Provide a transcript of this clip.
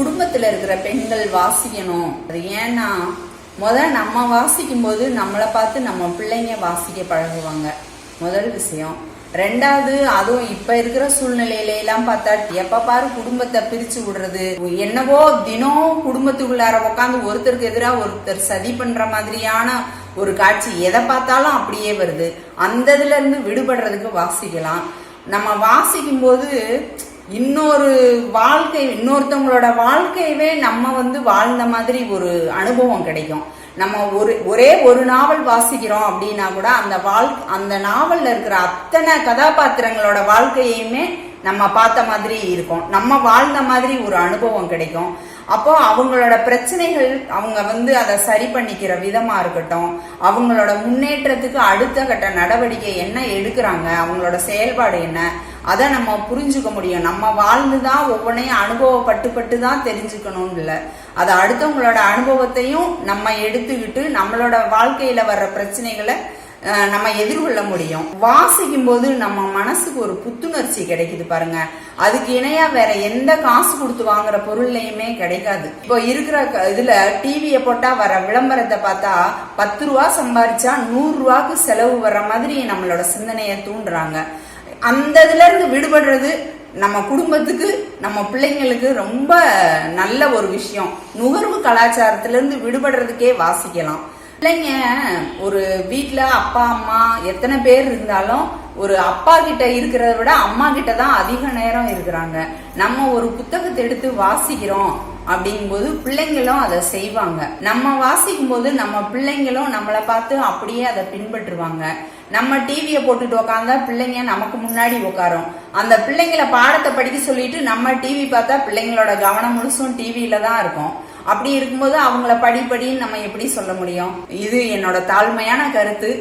குடும்பத்துல இருக்கிற பெண்கள் வாசிக்கணும். அது ஏன்னா முதல்ல நம்ம வாசிக்கும் போது நம்மளை பார்த்து நம்ம பிள்ளைங்க வாசிக்க பழகுவாங்க. முதல் விஷயம். ரெண்டாவது அதுவும் இப்ப இருக்கிற சூழ்நிலையில எல்லாம் பார்த்தா எப்ப பாரு குடும்பத்தை பிரிச்சு விடுறது. என்னவோ தினம் குடும்பத்துக்குள்ளார உட்காந்து ஒருத்தருக்கு எதிராக ஒருத்தர் சதி பண்ற மாதிரியான ஒரு காட்சி எதை பார்த்தாலும் அப்படியே வருது. அந்த இதுல இருந்து விடுபடுறதுக்கு வாசிக்கலாம். நம்ம வாசிக்கும் போது இன்னொரு வாழ்க்கை இன்னொருத்தவங்களோட வாழ்க்கையவே நம்ம வந்து வாழ்ந்த மாதிரி ஒரு அனுபவம் கிடைக்கும். நம்ம ஒரு ஒரே ஒரு நாவல் வாசிக்கிறோம் அப்படின்னா கூட அந்த வாழ் அந்த நாவல்ல இருக்கிற அத்தனை கதாபாத்திரங்களோட வாழ்க்கையுமே நம்ம பார்த்த மாதிரி இருக்கும். நம்ம வாழ்ந்த மாதிரி ஒரு அனுபவம் கிடைக்கும். அப்போ அவங்களோட பிரச்சனைகள் அவங்க வந்து அதை சரி பண்ணிக்கிற விதமா இருக்கட்டும் அவங்களோட முன்னேற்றத்துக்கு அடுத்த கட்ட நடவடிக்கை என்ன எடுக்கிறாங்க அவங்களோட செயல்பாடு என்ன அதை நம்ம புரிஞ்சுக்க முடியும். நம்ம வாழ்ந்து தான் ஒவ்வொன்றையும் அனுபவப்பட்டு பட்டு தான் தெரிஞ்சுக்கணும் இல்லை அதை அடுத்தவங்களோட அனுபவத்தையும் நம்ம எடுத்துக்கிட்டு நம்மளோட வாழ்க்கையில வர்ற பிரச்சனைகளை நம்ம எதிர்கொள்ள முடியும். வாசிக்கும் போது நம்ம மனசுக்கு ஒரு புத்துணர்ச்சி கிடைக்குது பாருங்க. அதுக்கு இணையா வேற எந்த காசு கொடுத்து வாங்குற பொருள்லையுமே கிடைக்காது. இப்போ இருக்கிற க- இதுல டிவியை போட்டா வர விளம்பரத்தை பார்த்தா பத்து ரூபா சம்பாரிச்சா நூறு ரூபாய்க்கு செலவு வர்ற மாதிரி நம்மளோட சிந்தனையை தூண்டுறாங்க. அந்த இதுலேருந்து விடுபடுறது நம்ம குடும்பத்துக்கு நம்ம பிள்ளைங்களுக்கு ரொம்ப நல்ல ஒரு விஷயம். நுகர்வு கலாச்சாரத்திலேருந்து விடுபடுறதுக்கே வாசிக்கலாம். பிள்ளைங்க ஒரு வீட்டில் அப்பா அம்மா எத்தனை பேர் இருந்தாலும் ஒரு அப்பா கிட்ட இருக்கிறத விட அம்மா கிட்ட தான் அதிக நேரம் இருக்கிறாங்க. நம்ம ஒரு புத்தகத்தை எடுத்து வாசிக்கிறோம். அப்படிங்கும்போது பிள்ளைங்களும் அதை செய்வாங்க. நம்ம வாசிக்கும் போது நம்ம பிள்ளைங்களும் நம்மளை பார்த்து அப்படியே அதை பின்பற்றுவாங்க. நம்ம டிவியை போட்டுட்டு உக்காந்தா பிள்ளைங்க நமக்கு முன்னாடி உட்காரும் அந்த பிள்ளைங்கள பாடத்தை படிக்க சொல்லிட்டு நம்ம டிவி பார்த்தா பிள்ளைங்களோட கவனம் முழுசும் டிவியில தான் இருக்கும். அப்படி இருக்கும்போது அவங்கள படிப்படின்னு நம்ம எப்படி சொல்ல முடியும்? இது என்னோட தாழ்மையான கருத்து.